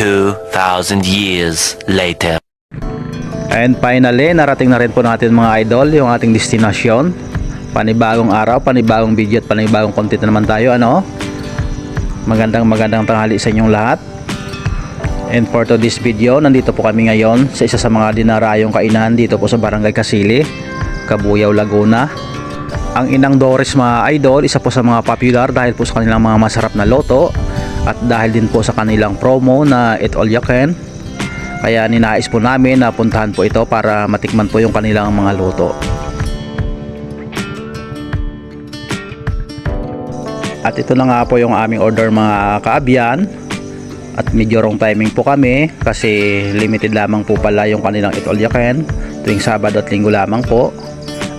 2,000 years later. And finally, narating na rin po natin mga idol yung ating destinasyon. Panibagong araw, panibagong video at panibagong content na naman tayo. Ano? Magandang magandang tanghali sa inyong lahat. And for today's video, nandito po kami ngayon sa isa sa mga dinarayong kainan dito po sa Barangay Kasili, Kabuyaw, Laguna. Ang Inang Doris mga idol, isa po sa mga popular dahil po sa kanilang mga masarap na loto at dahil din po sa kanilang promo na It All You Can. Kaya ninais po namin na puntahan po ito para matikman po yung kanilang mga luto. At ito na nga po yung aming order mga kaabyan. At medyo wrong timing po kami kasi limited lamang po pala yung kanilang It All You Can tuwing Sabado at Linggo lamang po.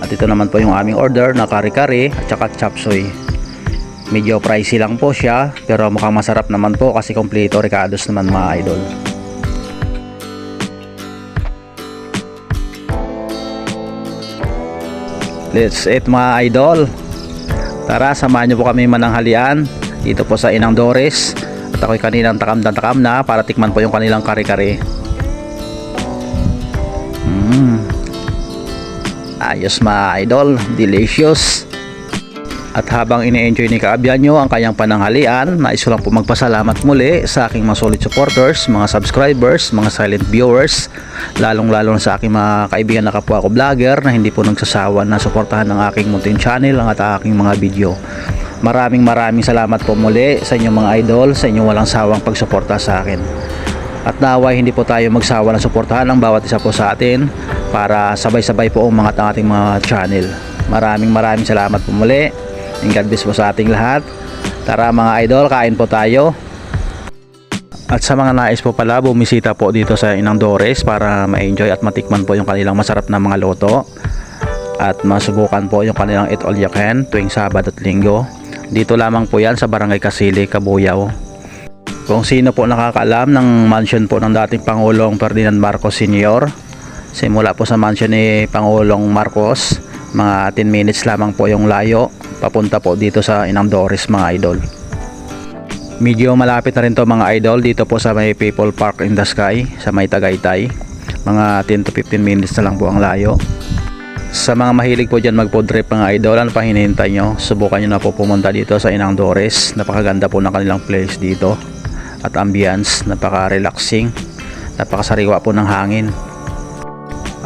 At ito naman po yung aming order na kare-kare at saka chop suey. Medyo pricey lang po siya pero mukhang masarap naman po kasi kompleto ricados naman mga idol. Let's eat mga idol. Tara, samahan niyo po kami mananghalian dito po sa Inang Doris. At ako'y kaninang takam na takam na para tikman po yung kanilang kare-kare. Mm. Ayos mga idol, delicious. At habang ini-enjoy ni Kaabyan nyo ang kanyang pananghalian, nais ko lang po magpasalamat muli sa aking mga solid supporters, mga subscribers, mga silent viewers, lalong lalo na sa aking mga kaibigan na kapwa ko vlogger na hindi po nagsasawa na suportahan ng aking munting channel at aking mga video. Maraming maraming salamat po muli sa inyong mga idol, sa inyong walang sawang pagsuporta sa akin. At naway hindi po tayo magsawa na suportahan ang bawat isa po sa atin para sabay-sabay po umangat ang ating mga channel. Maraming maraming salamat po muli. And God bless po sa ating lahat. Tara mga idol, kain po tayo. At sa mga nais po pala, bumisita po dito sa Inang Dores para ma-enjoy at matikman po yung kanilang masarap na mga loto. At masubukan po yung kanilang It All You Can tuwing Sabado at Linggo. Dito lamang po yan sa Barangay Kasili, Kabuyaw. Kung sino po nakakaalam ng mansion po ng dating Pangulong Ferdinand Marcos Sr. Simula po sa mansion ni Pangulong Marcos, mga 10 minutes lamang po yung layo papunta po dito sa Inang Doris mga idol. Medyo malapit na rin to mga idol dito po sa may People Park in the Sky sa may Tagaytay. Mga 10 to 15 minutes na lang po ang layo. Sa mga mahilig po dyan mag food trip mga idol, ano pa hinihintay nyo? Subukan nyo na po pumunta dito sa Inang Dores. Napakaganda po ng kanilang place dito. At ambience, napaka-relaxing. Napakasariwa po ng hangin.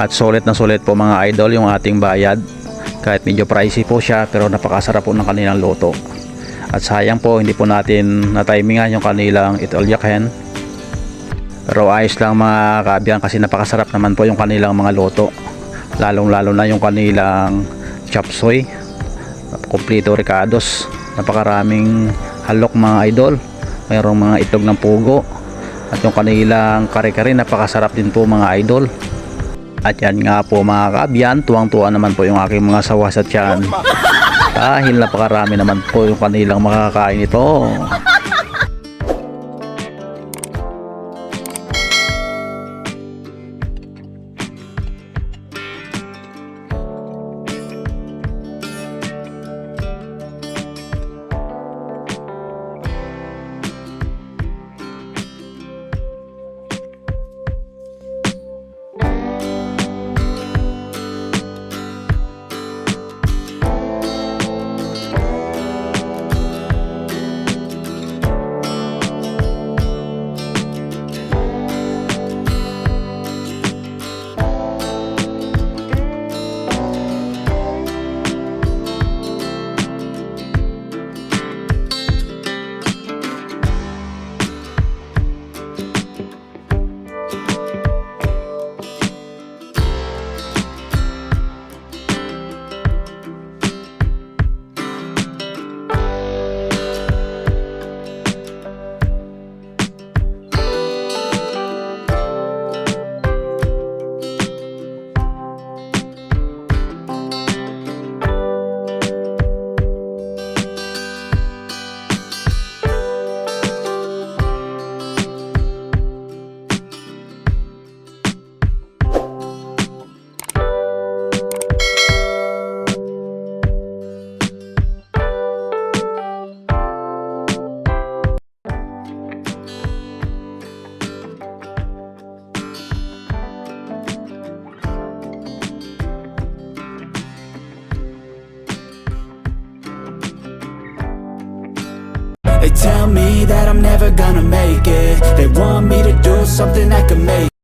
At sulit na sulit po mga idol yung ating bayad. Kahit medyo pricey po siya pero napakasarap po ng kanilang loto. At sayang po hindi po natin na-timingan yung kanilang It All You Can. Pero ayos lang mga kaabyan kasi napakasarap naman po yung kanilang mga loto. Lalong lalo na yung kanilang chop suey. Kompleto ricados. Napakaraming halok mga idol. Mayroong mga itlog ng pugo. At yung kanilang kare-kare napakasarap din po mga idol. At yan nga po mga kaabyan, tuwang-tuwa naman po yung aking mga sawa sa tiyan. Dahil napakarami naman po yung kanilang makakain ito. Tell me that I'm never gonna make it. They want me to do something that could make